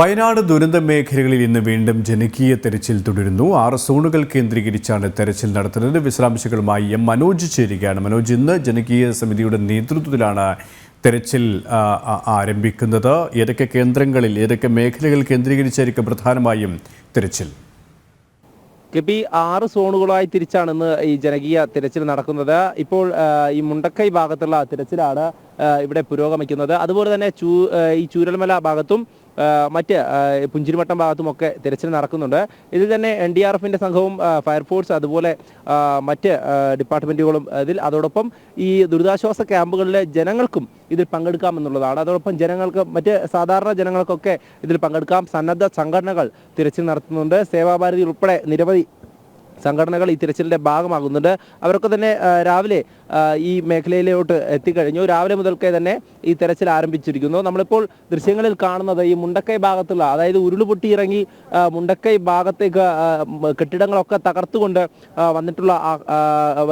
വയനാട് ദുരന്ത മേഖലകളിൽ ഇന്ന് വീണ്ടും ജനകീയ തെരച്ചിൽ തുടരുന്നു. ആറ് സോണുകൾ കേന്ദ്രീകരിച്ചാണ് തെരച്ചിൽ നടത്തുന്നത്. വിശദാംശങ്ങളുമായി എം മനോജ് ചേരുകയാണ്. മനോജ് ഇന്ന് ജനകീയ സമിതിയുടെ നേതൃത്വത്തിലാണ് തെരച്ചിൽ ആരംഭിക്കുന്നത്. ഏതൊക്കെ കേന്ദ്രങ്ങളിൽ ഏതൊക്കെ മേഖലകൾ കേന്ദ്രീകരിച്ചായിരിക്കും പ്രധാനമായും തെരച്ചിൽ? കെപി ആറ് സോണുകളായി തിരിച്ചാണ് ഇന്ന് ഈ ജനകീയ തിരച്ചിൽ നടക്കുന്നത്. ഇപ്പോൾ ഈ മുണ്ടക്കൈ ഭാഗത്തുള്ള തിരച്ചിലാണ് ഇവിടെ പുരോഗമിക്കുന്നത്. അതുപോലെ തന്നെ ചൂ ഈ ചൂരൽമല ഭാഗത്തും മറ്റ് പുഞ്ചിരിമട്ടം ഭാഗത്തുമൊക്കെ തിരച്ചിൽ നടക്കുന്നുണ്ട്. ഇതിൽ തന്നെ എൻ ഡി ആർ എഫിന്റെ സംഘവും ഫയർഫോഴ്സ് അതുപോലെ മറ്റ് ഡിപ്പാർട്ട്മെന്റുകളും ഇതിൽ അതോടൊപ്പം ഈ ദുരിതാശ്വാസ ക്യാമ്പുകളിലെ ജനങ്ങൾക്കും ഇതിൽ പങ്കെടുക്കാമെന്നുള്ളതാണ്. അതോടൊപ്പം ജനങ്ങൾക്ക് മറ്റ് സാധാരണ ജനങ്ങൾക്കൊക്കെ ഇതിൽ പങ്കെടുക്കാം. സന്നദ്ധ സംഘടനകൾ തിരച്ചിൽ നടത്തുന്നുണ്ട്. സേവാഭാരതി ഉൾപ്പെടെ നിരവധി സംഘടനകൾ ഈ തിരച്ചിലിന്റെ ഭാഗമാകുന്നുണ്ട്. അവരൊക്കെ തന്നെ രാവിലെ ഈ മേഖലയിലോട്ട് എത്തിക്കഴിഞ്ഞു. രാവിലെ മുതൽക്കേ തന്നെ ഈ തെരച്ചിൽ ആരംഭിച്ചിരിക്കുന്നു. നമ്മളിപ്പോൾ ദൃശ്യങ്ങളിൽ കാണുന്നത് ഈ മുണ്ടക്കൈ ഭാഗത്തുള്ള അതായത് ഉരുളുപൊട്ടി ഇറങ്ങി മുണ്ടക്കൈ ഭാഗത്തേക്ക് കെട്ടിടങ്ങളൊക്കെ തകർത്തുകൊണ്ട് വന്നിട്ടുള്ള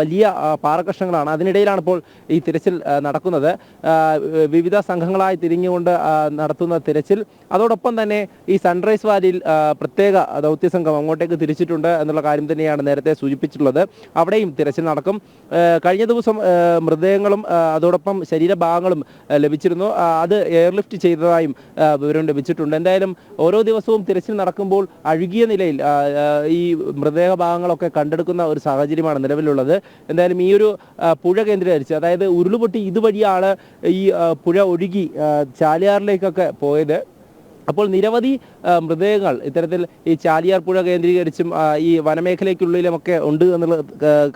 വലിയ പാറകഷ്ണങ്ങളാണ്. അതിനിടയിലാണ് ഇപ്പോൾ ഈ തിരച്ചിൽ നടക്കുന്നത്. വിവിധ സംഘങ്ങളായി തിരിഞ്ഞുകൊണ്ട് നടത്തുന്ന തിരച്ചിൽ. അതോടൊപ്പം തന്നെ ഈ സൺറൈസ് വാലിയിൽ പ്രത്യേക ദൗത്യ സംഘം അങ്ങോട്ടേക്ക് തിരിച്ചിട്ടുണ്ട് എന്നുള്ള കാര്യം തന്നെയാണ് നേരത്തെ സൂചിപ്പിച്ചിട്ടുള്ളത്. അവിടെയും തിരച്ചിൽ നടക്കും. കഴിഞ്ഞ ദിവസം ആ, മൃതദേഹങ്ങളും അതോടൊപ്പം ശരീരഭാഗങ്ങളും ലഭിച്ചിരുന്നു. അത് എയർലിഫ്റ്റ് ചെയ്തതായും വിവരം ലഭിച്ചിട്ടുണ്ട്. എന്തായാലും ഓരോ ദിവസവും തിരച്ചിൽ നടക്കുമ്പോൾ അഴുകിയ നിലയിൽ ഈ മൃതദേഹ ഭാഗങ്ങളൊക്കെ കണ്ടെടുക്കുന്ന ഒരു സാഹചര്യമാണ് നിലവിലുള്ളത്. എന്തായാലും ഈ ഒരു പുഴ കേന്ദ്രീകരിച്ച് അതായത് ഉരുളുപൊട്ടി ഇതുവഴിയാണ് ഈ പുഴ ഒഴുകി ചാലിയാറിലേക്കൊക്കെ പോയത്. അപ്പോൾ നിരവധി മൃതദേഹങ്ങൾ ഇത്തരത്തിൽ ഈ ചാലിയാർ പുഴ കേന്ദ്രീകരിച്ചും ഈ വനമേഖലയ്ക്കുള്ളിലുമൊക്കെ ഉണ്ട് എന്നുള്ള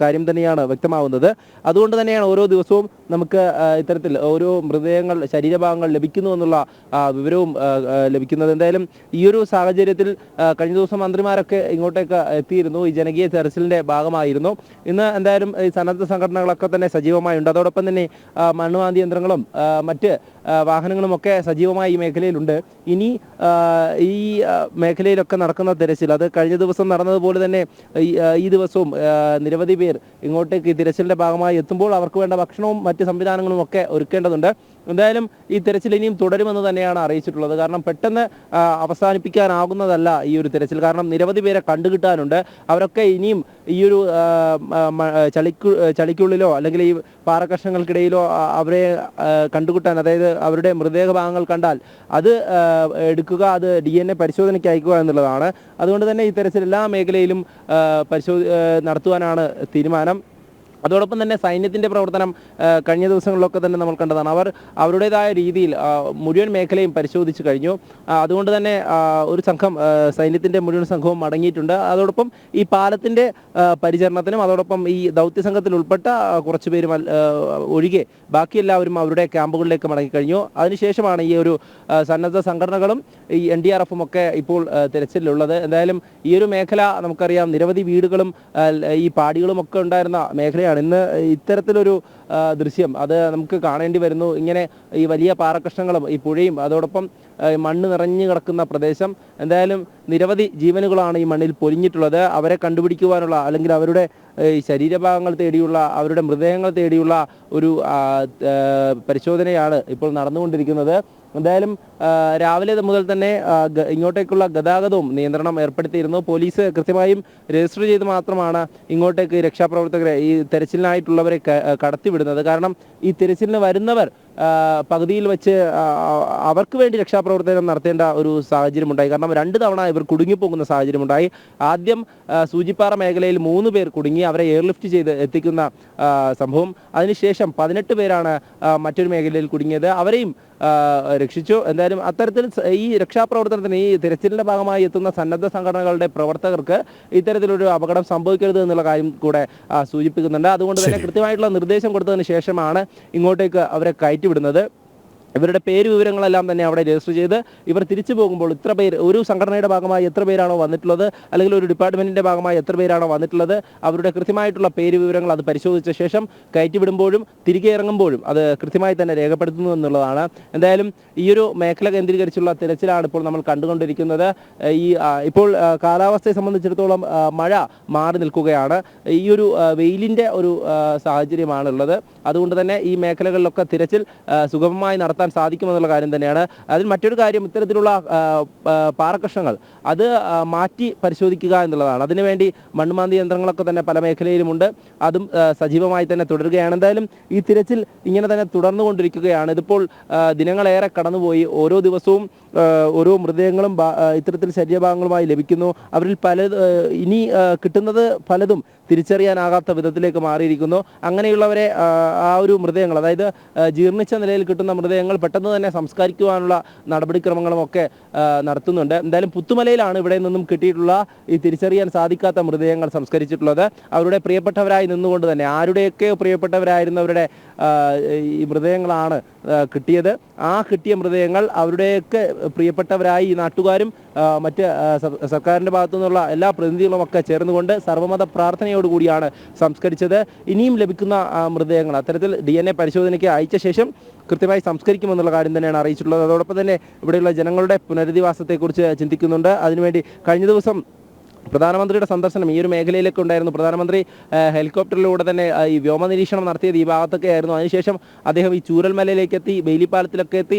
കാര്യം തന്നെയാണ് വ്യക്തമാവുന്നത്. അതുകൊണ്ട് തന്നെയാണ് ഓരോ ദിവസവും നമുക്ക് ഇത്തരത്തിൽ ഓരോ മൃതദേഹങ്ങൾ ശരീരഭാഗങ്ങൾ ലഭിക്കുന്നു എന്നുള്ള വിവരവും ലഭിക്കുന്നത്. എന്തായാലും ഈ ഒരു സാഹചര്യത്തിൽ കഴിഞ്ഞ ദിവസം മന്ത്രിമാരൊക്കെ ഇങ്ങോട്ടേക്ക് എത്തിയിരുന്നു. ഈ ജനകീയ തെരച്ചിലിന്റെ ഭാഗമായിരുന്നു. ഇന്ന് എന്തായാലും ഈ സന്നദ്ധ സംഘടനകളൊക്കെ തന്നെ സജീവമായുണ്ട്. അതോടൊപ്പം തന്നെ മണ്ണുവാന്തി യന്ത്രങ്ങളും മറ്റ് വാഹനങ്ങളുമൊക്കെ സജീവമായി ഈ മേഖലയിലുണ്ട്. ഇനി ഈ മേഖലയിലൊക്കെ നടക്കുന്ന തിരച്ചിൽ അത് കഴിഞ്ഞ ദിവസം നടന്നതുപോലെ തന്നെ ഈ ദിവസവും നിരവധി പേർ ഇങ്ങോട്ടേക്ക് തിരച്ചിലിന്റെ ഭാഗമായി എത്തുമ്പോൾ അവർക്ക് വേണ്ട ഭക്ഷണവും മറ്റ് സംവിധാനങ്ങളും ഒക്കെ ഒരുക്കേണ്ടതുണ്ട്. എന്തായാലും ഈ തെരച്ചിൽ ഇനിയും തുടരുമെന്ന് തന്നെയാണ് അറിയിച്ചിട്ടുള്ളത്. കാരണം പെട്ടെന്ന് അവസാനിപ്പിക്കാനാകുന്നതല്ല ഈ ഒരു തെരച്ചിൽ. കാരണം നിരവധി പേരെ കണ്ടുകിട്ടാനുണ്ട്. അവരൊക്കെ ഇനിയും ഈ ഒരു ചളിക്കു ചളിക്കുള്ളിലോ അല്ലെങ്കിൽ ഈ പാറകഷ്ണങ്ങൾക്കിടയിലോ അവരെ കണ്ടുകിട്ടാൻ അതായത് അവരുടെ മൃതദേഹ ഭാഗങ്ങൾ കണ്ടാൽ അത് എടുക്കുക അത് ഡി എൻ എ പരിശോധനയ്ക്ക് അയക്കുക എന്നുള്ളതാണ്. അതുകൊണ്ട് തന്നെ ഈ തെരച്ചിൽ എല്ലാ മേഖലയിലും പരിശോധന പരിശോധി നടത്തുവാനാണ് തീരുമാനം. അതോടൊപ്പം തന്നെ സൈന്യത്തിന്റെ പ്രവർത്തനം കഴിഞ്ഞ ദിവസങ്ങളിലൊക്കെ തന്നെ നമ്മൾ കണ്ടതാണ്. അവർ അവരുടേതായ രീതിയിൽ മുഴുവൻ മേഖലയും പരിശോധിച്ചു കഴിഞ്ഞു. അതുകൊണ്ട് തന്നെ ഒരു സംഘം സൈന്യത്തിന്റെ മുഴുവൻ സംഘവും മടങ്ങിയിട്ടുണ്ട്. അതോടൊപ്പം ഈ പാലത്തിന്റെ ആ, പരിചരണത്തിനും അതോടൊപ്പം ഈ ദൗത്യ സംഘത്തിൽ ഉൾപ്പെട്ട കുറച്ച് പേര് ഒഴികെ ബാക്കി എല്ലാവരും അവരുടെ ക്യാമ്പുകളിലേക്ക് മടങ്ങിക്കഴിഞ്ഞു അതിനുശേഷമാണ് ഈ ഒരു സന്നദ്ധ സംഘടനകളും ഈ എൻ ഡി ആർ എഫും ഒക്കെ ഇപ്പോൾ തിരച്ചിലുള്ളത്. എന്തായാലും ഈ ഒരു മേഖല നമുക്കറിയാം നിരവധി വീടുകളും ഈ പാടികളും ഒക്കെ ഉണ്ടായിരുന്ന മേഖലയാണ്. ഇന്ന് ഇത്തരത്തിലൊരു ദൃശ്യം അത് നമുക്ക് കാണേണ്ടി വരുന്നു. ഇങ്ങനെ ഈ വലിയ പാറക്കഷ്ണങ്ങളും ഈ പുഴയും അതോടൊപ്പം മണ്ണ് നിറഞ്ഞു കിടക്കുന്ന പ്രദേശം. എന്തായാലും നിരവധി ജീവനുകളാണ് ഈ മണ്ണിൽ പൊലിഞ്ഞിട്ടുള്ളത്. അവരെ കണ്ടുപിടിക്കുവാനുള്ള അല്ലെങ്കിൽ അവരുടെ ശരീരഭാഗങ്ങൾ തേടിയുള്ള അവരുടെ മൃതദേഹങ്ങൾ തേടിയുള്ള ഒരു പരിശോധനയാണ് ഇപ്പോൾ നടന്നുകൊണ്ടിരിക്കുന്നത്. എന്തായാലും രാവിലെ മുതൽ തന്നെ ഇങ്ങോട്ടേക്കുള്ള ഗതാഗതവും നിയന്ത്രണം ഏർപ്പെടുത്തിയിരുന്നു. പോലീസ് കൃത്യമായും രജിസ്റ്റർ ചെയ്ത് മാത്രമാണ് ഇങ്ങോട്ടേക്ക് രക്ഷാപ്രവർത്തകരെ ഈ തെരച്ചിലിനായിട്ടുള്ളവരെ കടത്തിവിടുന്നത്. കാരണം ഈ തിരച്ചിലിന് വരുന്നവർ പകുതിയിൽ വെച്ച് അവർക്ക് വേണ്ടി രക്ഷാപ്രവർത്തനം നടത്തേണ്ട ഒരു സാഹചര്യം ഉണ്ടായി കാരണം രണ്ട് തവണ ഇവർ കുടുങ്ങിപ്പോകുന്ന സാഹചര്യമുണ്ടായി. ആദ്യം സൂചിപ്പാറ മേഖലയിൽ മൂന്ന് പേർ കുടുങ്ങി അവരെ എയർലിഫ്റ്റ് ചെയ്ത് എത്തിക്കുന്ന സംഭവം. അതിനുശേഷം പതിനെട്ട് പേരാണ് മറ്റൊരു മേഖലയിൽ കുടുങ്ങിയത്. അവരെയും രക്ഷിച്ചു. എന്തായാലും അത്തരത്തിൽ ഈ രക്ഷാപ്രവർത്തനത്തിന് ഈ തിരച്ചിലിന്റെ ഭാഗമായി എത്തുന്ന സന്നദ്ധ സംഘടനകളുടെ പ്രവർത്തകർക്ക് ഇത്തരത്തിലൊരു അപകടം സംഭവിക്കരുത് എന്നുള്ള കാര്യം കൂടെ സൂചിപ്പിക്കുന്നുണ്ട്. അതുകൊണ്ട് തന്നെ കൃത്യമായിട്ടുള്ള നിർദ്ദേശം കൊടുത്തതിന് ശേഷമാണ് ഇങ്ങോട്ടേക്ക് അവരെ കയറ്റിവിടുന്നത്. ഇവരുടെ പേര് വിവരങ്ങളെല്ലാം തന്നെ അവിടെ രജിസ്റ്റർ ചെയ്ത് ഇവർ തിരിച്ചു പോകുമ്പോൾ ഇത്ര പേര് ഒരു സംഘടനയുടെ ഭാഗമായി എത്ര പേരാണോ വന്നിട്ടുള്ളത് അല്ലെങ്കിൽ ഒരു ഡിപ്പാർട്ട്മെന്റിന്റെ ഭാഗമായി എത്ര പേരാണോ വന്നിട്ടുള്ളത് അവരുടെ കൃത്യമായിട്ടുള്ള പേര് വിവരങ്ങൾ അത് പരിശോധിച്ച ശേഷം കയറ്റിവിടുമ്പോഴും തിരികെ ഇറങ്ങുമ്പോഴും അത് കൃത്യമായി തന്നെ രേഖപ്പെടുത്തുന്നു എന്നുള്ളതാണ്. എന്തായാലും ഈ ഒരു മേഖല കേന്ദ്രീകരിച്ചുള്ള തിരച്ചിലാണ് ഇപ്പോൾ നമ്മൾ കണ്ടുകൊണ്ടിരിക്കുന്നത്. ഈ ഇപ്പോൾ കാലാവസ്ഥയെ സംബന്ധിച്ചിടത്തോളം മഴ മാറി നിൽക്കുകയാണ്. ഈ ഒരു വെയിലിന്റെ ഒരു സാഹചര്യമാണുള്ളത്. അതുകൊണ്ട് തന്നെ ഈ മേഖലകളിലൊക്കെ തിരച്ചിൽ സുഗമമായി നടത്താൻ നടത്താൻ സാധിക്കുമെന്നുള്ള കാര്യം തന്നെയാണ്. അതിൽ മറ്റൊരു കാര്യം ഇത്തരത്തിലുള്ള പാറക്കഷ്ണങ്ങൾ അത് മാറ്റി പരിശോധിക്കുക എന്നുള്ളതാണ്. അതിനുവേണ്ടി മണ്ണുമാന്തി യന്ത്രങ്ങളൊക്കെ തന്നെ പല മേഖലയിലുമുണ്ട്. അതും സജീവമായി തന്നെ തുടരുകയാണ്. എന്തായാലും ഈ തിരച്ചിൽ ഇങ്ങനെ തന്നെ തുടർന്നുകൊണ്ടിരിക്കുകയാണ്. ഇതിപ്പോൾ ദിനങ്ങളേറെ കടന്നുപോയി. ഓരോ ദിവസവും ഓരോ മൃതദേഹങ്ങളും ഇത്തരത്തിൽ ശരീരഭാഗങ്ങളുമായി ലഭിക്കുന്നു. അവരിൽ പല ഇനി കിട്ടുന്നത് പലതും തിരിച്ചറിയാനാകാത്ത വിധത്തിലേക്ക് മാറിയിരിക്കുന്നു. അങ്ങനെയുള്ളവരെ ആ ഒരു മൃതദേഹങ്ങൾ അതായത് ജീർണിച്ച നിലയിൽ കിട്ടുന്ന മൃതദേഹങ്ങൾ പെട്ടെന്ന് തന്നെ സംസ്കരിക്കുവാനുള്ള നടപടിക്രമങ്ങളും ഒക്കെ നടത്തുന്നുണ്ട്. എന്തായാലും പുത്തുമലയിലാണ് ഇവിടെ നിന്നും കിട്ടിയിട്ടുള്ള ഈ തിരിച്ചറിയാൻ സാധിക്കാത്ത മൃതദേഹങ്ങൾ സംസ്കരിച്ചിട്ടുള്ളത്. അവരുടെ പ്രിയപ്പെട്ടവരായി നിന്നുകൊണ്ട് തന്നെ ആരുടെയൊക്കെ പ്രിയപ്പെട്ടവരായിരുന്നവരുടെ ഈ മൃതദേഹങ്ങളാണ് കിട്ടിയത്? ആ കിട്ടിയ മൃതദേഹങ്ങൾ അവരുടെയൊക്കെ പ്രിയപ്പെട്ടവരായി ഈ നാട്ടുകാരും മറ്റ് സർക്കാരിന്റെ ഭാഗത്തു നിന്നുള്ള എല്ലാ പ്രതിനിധികളും ഒക്കെ ചേർന്നുകൊണ്ട് സർവമത പ്രാർത്ഥനയോടുകൂടിയാണ് സംസ്കരിച്ചത്. ഇനിയും ലഭിക്കുന്ന മൃതദേഹങ്ങൾ അത്തരത്തിൽ ഡി എൻ എ പരിശോധനയ്ക്ക് അയച്ച ശേഷം കൃത്യമായി സംസ്കരിക്കുമെന്നുള്ള കാര്യം തന്നെയാണ് അറിയിച്ചിട്ടുള്ളത്. അതോടൊപ്പം തന്നെ ഇവിടെയുള്ള ജനങ്ങളുടെ പുനരധിവാസത്തെക്കുറിച്ച് ചിന്തിക്കുന്നുണ്ട്. അതിനുവേണ്ടി കഴിഞ്ഞ ദിവസം പ്രധാനമന്ത്രിയുടെ സന്ദർശനം ഈ ഒരു മേഖലയിലേക്ക് ഉണ്ടായിരുന്നു. പ്രധാനമന്ത്രി ഹെലികോപ്റ്ററിലൂടെ തന്നെ ഈ വ്യോമ നിരീക്ഷണം നടത്തിയത് ഈ ഭാഗത്തൊക്കെ ആയിരുന്നു. അതിനുശേഷം അദ്ദേഹം ഈ ചൂരൽമലയിലേക്ക് എത്തി ബെയിലിപ്പാലത്തിലൊക്കെ എത്തി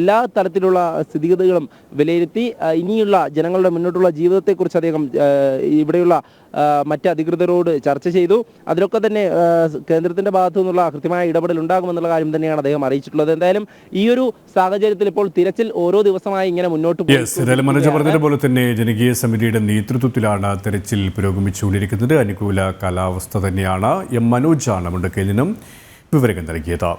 എല്ലാ തരത്തിലുള്ള സ്ഥിതിഗതികളും വിലയിരുത്തി ഇനിയുള്ള ജനങ്ങളുടെ മുന്നോട്ടുള്ള ജീവിതത്തെക്കുറിച്ച് അദ്ദേഹം ഇവിടെയുള്ള മറ്റ് അധികൃതരോട് ചർച്ച ചെയ്തു. അതിലൊക്കെ തന്നെ കേന്ദ്രത്തിന്റെ ഭാഗത്തു നിന്നുള്ള കൃത്യമായ ഇടപെടൽ ഉണ്ടാകുമെന്നുള്ള കാര്യം തന്നെയാണ് അദ്ദേഹം അറിയിച്ചിട്ടുള്ളത്. എന്തായാലും ഈ ഒരു സാഹചര്യത്തിൽ ഇപ്പോൾ തിരച്ചിൽ ഓരോ ദിവസമായി ഇങ്ങനെ മുന്നോട്ട് ഏതായാലും മനോജ് പറഞ്ഞതുപോലെ തന്നെ ജനകീയ സമിതിയുടെ നേതൃത്വത്തിലാണ് തെരച്ചിൽ പുരോഗമിച്ചുകൊണ്ടിരിക്കുന്നത്. അനുകൂല കാലാവസ്ഥ തന്നെയാണ് എം മനോജാണ് മുണ്ടക്കയിൽ നിന്നും വിവരങ്ങൾ നൽകിയത്.